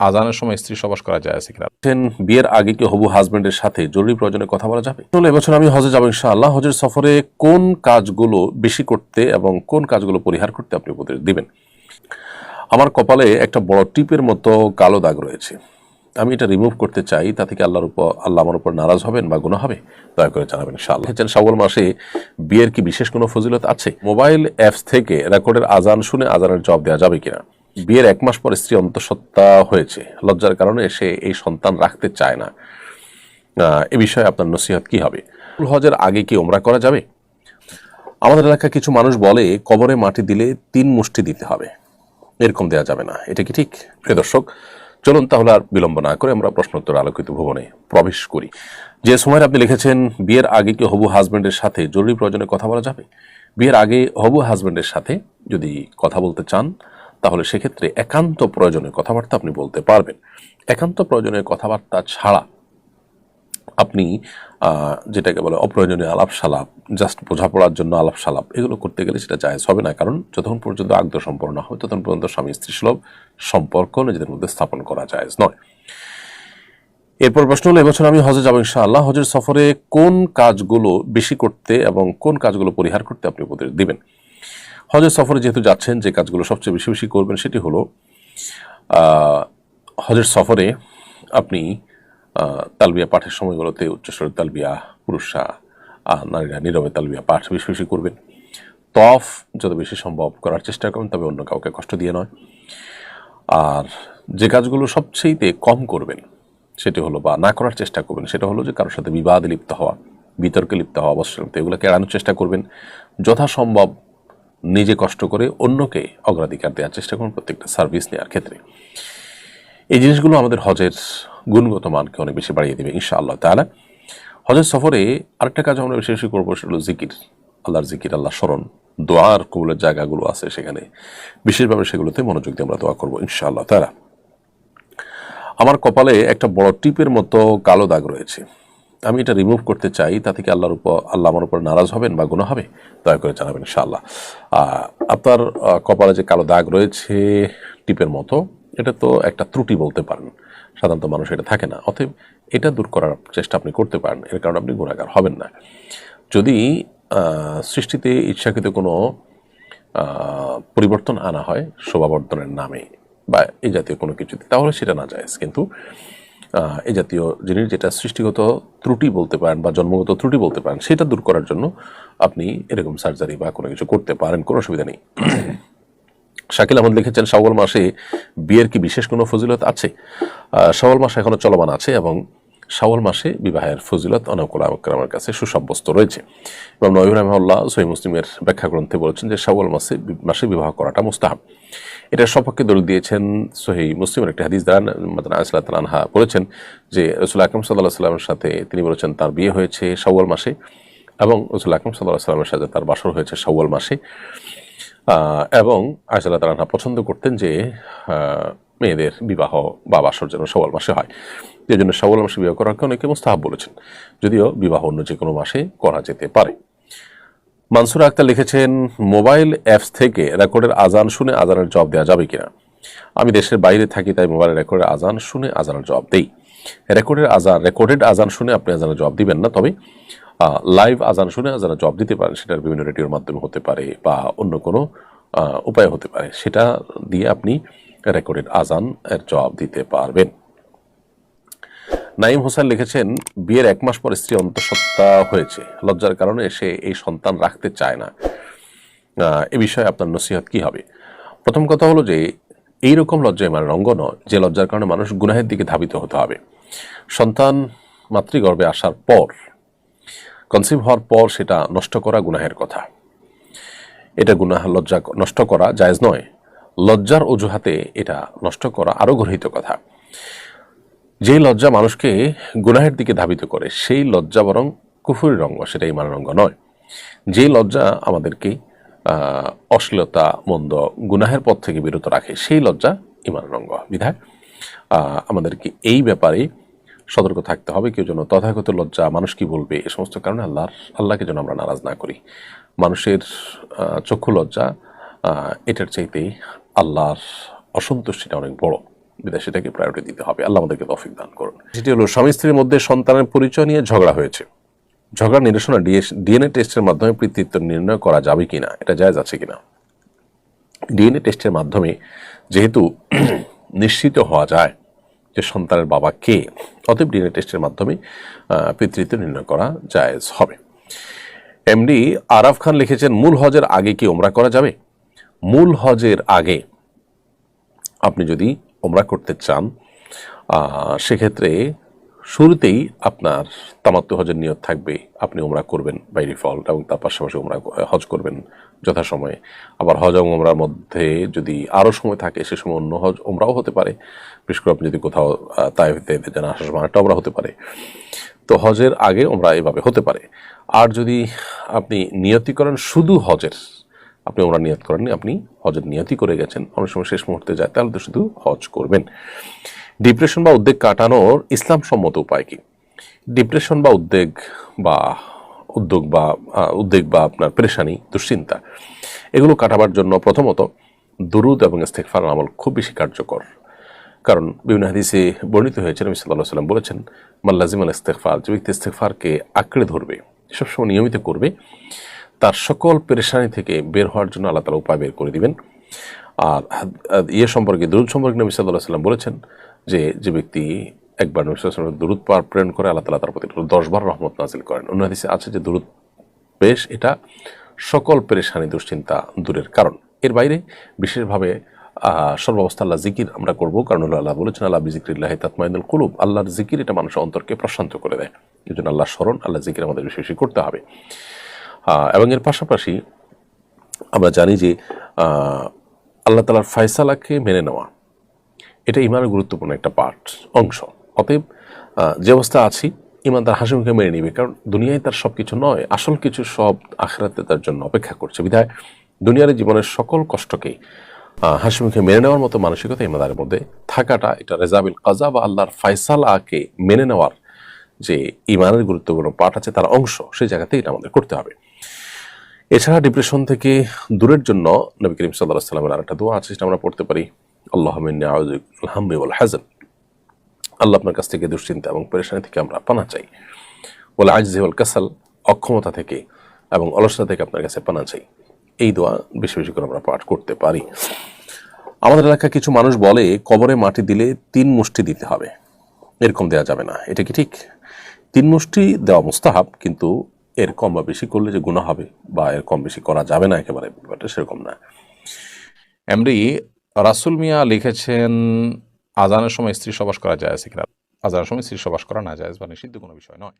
আজানের সময় স্ত্রী সবাস করা যায় আছে কিনা? বিয়ের আগে কি হবু হাজবেন্ডের সাথে? জরুরি প্রয়োজনে কথা বলা যাবে? আসলে এবছর আমি হজে যাব ইনশাআল্লাহ। হজের সফরে কোন কাজগুলো বেশি করতে এবং কোন কাজগুলো পরিহার করতে আপনি উপদেশ দিবেন? আমার কপালে একটা বড় টিপের মতো কালো দাগ রয়েছে। আমি এটা রিমুভ করতে চাই, তা থেকে আল্লাহর উপর, আল্লাহ আমার উপর নারাজ হবেন বা গুণ হবে? দয়া করে জানাবেন ইনশাআল্লাহ। হচ্ছেন শ্রাবণ মাসে বিয়ের কি বিশেষ কোনো ফজিলত আছে? মোবাইল অ্যাপস থেকে রেকর্ডের আজান শুনে আজানের জবাব দেওয়া যাবে কিনা? বিয়ের এক মাস পর স্ত্রী অন্তঃসত্ত্বা হয়েছে। লজ্জার কারণে সে এই সন্তান রাখতে চায় না। এ বিষয়ে আপনার নসিহত কি হবে? হজের আগে কি ওমরা করা যাবে? আমাদের এলাকায় কিছু মানুষ বলে, কবরে মাটি দিলে তিন মুষ্টি দিতে হবে। এরকম দেওয়া যাবে না। এটা কি ঠিক? প্রিয় দর্শক, চলুন তাহলে আর বিলম্ব না করে আমরা প্রশ্নোত্তর আলোকিত ভবনে প্রবেশ করি। যে সময় আপনি লিখেছেন, বিয়ের আগে কি হবু হাজবেন্ডের সাথে জরুরি প্রয়োজনে কথা বলা যাবে? বিয়ের আগে হবু হাজবেন্ডের সাথে যদি কথা বলতে চান তাহলে সেক্ষেত্রে একান্ত প্রয়োজনের কথাবার্তা আপনি বলতে পারবেন। একান্ত প্রয়োজনের কথাবার্তা ছাড়া আপনি যেটাকে বলে অপ্রয়োজনীয় আলাপ সালাপ জাস্ট বোঝাপড়ার জন্য আলাপ সালাপ এগুলো করতে গেলে সেটা জায়েজ হবে না। কারণ যতক্ষণ পর্যন্ত আগ্ধ সম্পন্ন হবে, ততক্ষণ পর্যন্ত স্বামী স্ত্রী সুলভ সম্পর্ক নিজেদের মধ্যে স্থাপন করা জায়েজ নয়। এরপর প্রশ্ন হলো, এবছর আমি হজে যাব ইনশাআল্লাহ। হজের সফরে কোন কাজগুলো বেশি করতে এবং কোন কাজগুলো পরিহার করতে আপনি উপদেশ দিবেন? হজের সফরে যেহেতু যাচ্ছেন, যে কাজগুলো সবচেয়ে বেশি বেশি করবেন সেটি হলো হজের সফরে আপনি তালবিয়া পাঠের সময়গুলোতে উচ্চস্বরের তালবিয়া পুরুষরা নারীরা নীরবে তালবিয়া পাঠ বেশি বেশি করবেন। তফ যত বেশি সম্ভব করার চেষ্টা করবেন, তবে অন্য কাউকে কষ্ট দিয়ে নয়। আর যে কাজগুলো সবচেয়েতে কম করবেন, সেটি হলো বা না করার চেষ্টা করবেন, সেটা হলো যে কারোর সাথে বিবাদে লিপ্ত হওয়া, বিতর্কে লিপ্ত হওয়া অবশ্যই এগুলোকে এড়ানোর চেষ্টা করবেন। যথাসম্ভব নিজে কষ্ট করে অন্যকে অগ্রাধিকার দেওয়ার চেষ্টা করুন প্রত্যেকটা সার্ভিস নেওয়ার ক্ষেত্রে। এই জিনিসগুলো আমাদের হজের গুণগত মানকে অনেক বেশি বাড়িয়ে দেবে ইনশাআল্লাহ তাহলে হজের সফরে আরেকটা কাজ আমরা বেশি বেশি করব সেটা হলো জিকির। আল্লাহর জিকির আল্লাহ স্মরণ, দোয়ার কবুলের জায়গাগুলো আছে সেখানে। বিশেষভাবে সেগুলোতে মনোযোগ দিয়ে আমরা দোয়া করব ইনশাআল্লাহ তারা আমার কপালে একটা বড় টিপের মতো কালো দাগ রয়েছে। আমি এটা রিমুভ করতে চাই, তা থেকে আল্লাহর উপর, আল্লাহ আমার উপর নারাজ হবেন বা গুণ হবে, দয়া করে জানাবেন ইনশাআল্লাহ। আপনার কপালে যে কালো দাগ রয়েছে, টিপের মতো, এটা তো একটা ত্রুটি বলতে পারেন। সাধারণত মানুষ এটা থাকে না। অতএব এটা দূর করার চেষ্টা আপনি করতে পারেন, এর কারণে আপনি গুণাগার হবেন না। যদি সৃষ্টিতে ইচ্ছাকৃত কোনো পরিবর্তন আনা হয়, শোভাবর্ধনের নামে বা এই জাতীয় কোনো কিছুতে, তাহলে সেটা না যায়। কিন্তু এই জাতীয় জিনিস যেটা সৃষ্টিগত ত্রুটি বলতে পারেন বা জন্মগত ত্রুটি বলতে পারেন সেটা দূর করার জন্য আপনি এরকম সার্জারি বা কোনো কিছু করতে পারেন কোনো অসুবিধা নেই। শাকিল আহমদ লিখেছেন শাওয়াল মাসে বিয়ের কি বিশেষ কোনো ফজিলত আছে? আহ, শাওয়াল মাস এখনও চলমান আছে এবং শাওয়াল মাসে বিবাহের ফজিলত অনেক আমার কাছে সুসাব্যস্ত রয়েছে। এবং নবী রহমাল্লাহ সহি মুসলিমের ব্যাখ্যা গ্রন্থে বলেছেন যে শাওয়াল মাসে মাসে বিবাহ করাটা মুস্তাহাব। এটা সপক্ষে দলিল দিয়েছেন সহি মুসলিমের একটি হাদিস দান মাদানা আসলাত আনহা বলেছেন যে রসুল আকরম সাল্লাহ সাল্লামের সাথে তিনি বলেছেন তার বিয়ে হয়েছে শাওয়াল মাসে এবং রসুল আকরম সাল্লাহ সাল্লামের সাথে তার বাসর হয়েছে শাওয়াল মাসে। এবং আয়সাল্লাহ তালাহা পছন্দ করতেন যে মেয়েদের বিবাহ বা বাসর যেন সওয়াল মাসে হয়। এই জন্য সওয়াল মাসে বিবাহ করাকে অনেকে মোস্তাহাব বলেছেন। যদিও বিবাহ অন্য যে কোনো মাসে করা যেতে পারে। মানসুর আক্তার লিখেছেন, মোবাইল অ্যাপস থেকে রেকর্ডের আজান শুনে আজানের জবাব দেওয়া যাবে কিনা? আমি দেশের বাইরে থাকি, তাই মোবাইল রেকর্ডের আজান শুনে আজানের জবাব দেই। রেকর্ডের আজান, রেকর্ডেড আজান শুনে আপনি আজানের জবাব দিবেন না, তবে লাইভ আজান শুনে আজানের জবাব দিতে পারেন, সেটার বিভিন্ন রেডিওর মাধ্যমে হতে পারে বা অন্য কোনো উপায় হতে পারে, সেটা দিয়ে আপনি রেকর্ডেড আজান এর জবাব দিতে পারবেন। নাইম হোসেন লিখেছেন, বিয়ের এক মাস পর স্ত্রী অন্তঃসত্ত্বা হয়েছে। লজ্জার কারণে সে এই সন্তান রাখতে চায় না। এ বিষয়ে আপনার নসিহত কি হবে? প্রথম কথা হলো যে এই রকম লজ্জা মানে রঙ্গ নয়, যে লজ্জার কারণে মানুষ গুনাহের দিকে ধাবিত হতে হবে। সন্তান মাতৃগর্ভে আসার পর কনসিভ হওয়ার পর সেটা নষ্ট করা গুনাহের কথা। এটা গুনাহ লজ্জা নষ্ট করা জায়েজ নয়। লজ্জার অজুহাতে এটা নষ্ট করা আরও গর্হিত কথা। যেই লজ্জা মানুষকে গুনাহের দিকে ধাবিত করে, সেই লজ্জা বরং কুফুরি রঙ্গ সেটা ইমান রঙ্গ নয়। যেই লজ্জা আমাদেরকে অশ্লীলতা, মন্দ, গুনাহের পথ থেকে বিরত রাখে, সেই লজ্জা ইমান রঙ্গ বিধায় আমাদেরকে এই ব্যাপারে সতর্ক থাকতে হবে, কেউ যেন তথাগত লজ্জা মানুষ কি বলবে? এ সমস্ত কারণে আল্লাহর, আল্লাহকে যেন আমরা নারাজ না করি। মানুষের চক্ষু লজ্জা এটার চাইতে আল্লাহর অসন্তুষ্টিটা অনেক বড়। সেটাকে প্রায়োরিটি দিতে হবে। আল্লাহ আমাদেরকে তৌফিক দান করুন। সেটি হলো, স্বামী স্ত্রীর মধ্যে সন্তানের পরিচয় নিয়ে ঝগড়া হয়েছে। ঝগড়া নিরসনে ডিএনএ টেস্টের মাধ্যমে পিতৃত্ব নির্ণয় করা যাবে কিনা, এটা জায়জ আছে কিনা? ডিএনএ টেস্টের মাধ্যমে যেহেতু নিশ্চিত হওয়া যায় যে সন্তানের বাবা কে, অতএব ডিএনএ টেস্টের মাধ্যমে পিতৃত্ব নির্ণয় করা জায়েজ হবে। এমডি আরাফ খান লিখেছেন, মূল হজের আগে কি ওমরা করা যাবে? মূল হজের আগে আপনি যদি ওমরা করতে চান সেক্ষেত্রে শুরুতেই আপনার তামাত্ম হজের নিয়ত থাকবে, আপনি ওমরা করবেন বাই ডিফল্ট এবং তার পাশাপাশি ওমরা হজ করবেন যথাসময়ে। আবার হজ এবং ওমরার মধ্যে যদি আরও সময় থাকে, সে সময় অন্য হজ ওমরাও হতে পারে। বিশেষ করে আপনি যদি কোথাও তাইফিতে যেন আসার সময় একটা ওমরা হতে পারে। তো হজের আগে ওমরা এভাবে হতে পারে। আর যদি আপনি নিয়তি করেন শুধু হজের, আপনি ওমরা নিয়ত করেননি, আপনি হজের নিয়তি করে গেছেন, অনেক সময় শেষ মুহূর্তে যায়, তাহলে তো শুধু হজ করবেন। ডিপ্রেশন বা উদ্বেগ কাটানোর ইসলাম সম্মত উপায় কি? ডিপ্রেশন বা উদ্বেগ বা উদ্যোগ বা উদ্বেগ বা আপনার পেরেশানি, দুশ্চিন্তা, এগুলো কাটাবার জন্য প্রথমত দুরুদ এবং ইস্তেকফার আমল খুব বেশি কার্যকর। কারণ বিভিন্ন হাদিসে বর্ণিত হয়েছে, নবী সাল্লাহ সাল্লাম বলেছেন মাল্লাজিম আল ইস্তেকফার যে ব্যক্তি ইস্তেকফারকে আঁকড়ে ধরবে, সবসময় নিয়মিত করবে, তার সকল পেরেশানি থেকে বের হওয়ার জন্য আল্লাহ তালা উপায় বের করে দিবেন। আর ইয়ে সম্পর্কে, দুরুদ সম্পর্কে নবী সাল্লাহ সাল্লাম বলেছেন যে যে ব্যক্তি একবার নবী সাল্লাল্লাহু আলাইহি ওয়াসাল্লাম দুরুদ পার প্রেরণ করে, আল্লাহ তালা তার প্রতি দশ বার রহমত নাজিল করেন। অন্য হাদিসে আছে যে, দুরুদ বেশ, এটা সকল পেরেশানি দুশ্চিন্তা দূরের কারণ। এর বাইরে বিশেষভাবে সর্বাবস্থা আল্লাহ জিকির আমরা করব, কারণ আল্লাহ বলেছেন, আল্লাহ বিজিক্রিল্লাহ তাতমাইনুল কুলুব। আল্লাহর জিকির এটা মানুষের অন্তরকে প্রশান্ত করে দেয়। এই জন্য আল্লাহ স্মরণ আল্লাহ জিকির আমাদের বেশি বেশি করতে হবে। এবং এর পাশাপাশি আমরা জানি যে আল্লাহ তালার ফয়সালাকে মেনে নেওয়া এটা ইমানের গুরুত্বপূর্ণ একটা পার্ট অংশ। অতএব যে অবস্থা আছি ইমান তার হাসি মুখে মেনে নিবে কারণ দুনিয়ায় তার সব কিছু নয় আসল কিছু সব আখেরাতে তার জন্য অপেক্ষা করছে। বিধায় দুনিয়ার জীবনের সকল কষ্টকে আহ, হাসি মুখে মেনে নেওয়ার মতো মানসিকতা ইমানদারের মধ্যে থাকাটা এটা রেজাবিল কাজা বা আল্লাহর ফয়সালাকে মেনে নেওয়ার যে ইমানের গুরুত্বপূর্ণ পার্ট আছে তার অংশ সেই জায়গাতে এটা আমাদের করতে হবে। এছাড়া ডিপ্রেশন থেকে দূরের জন্য নবী করিম সাল্লাহ সাল্লামের আরেকটা দোয়া আছে সেটা আমরা পড়তে পারি। আল্লাহ আল্লাহ আপনার কাছ থেকে দুশ্চিন্তা এবং পরেশানি থেকে আমরা পানা চাই। বলে আজজি ওয়াল কাসাল, অক্ষমতা থেকে এবং অলসতা থেকে আপনার কাছে পানা চাই। এই দোয়া বেশি বেশি করে আমরা পাঠ করতে পারি। আমাদের এলাকায় কিছু মানুষ বলে, কবরে মাটি দিলে তিন মুষ্টি দিতে হবে। এরকম দেওয়া যাবে না। এটা কি ঠিক? তিন মুষ্টি দেওয়া মুস্তাহাব, কিন্তু এর কম বা বেশি করলে যে গুণা হবে বা এর কম বেশি করা যাবে না একেবারে, ব্যাপারটা সেরকম না। এমডি রাসুল মিয়া লিখেছেন, আজানের সময় স্ত্রী সবাস করা যায় কিনা? আজানের সময় স্ত্রী সবাস করা না যায় বা নিষিদ্ধ কোনো বিষয় নয়।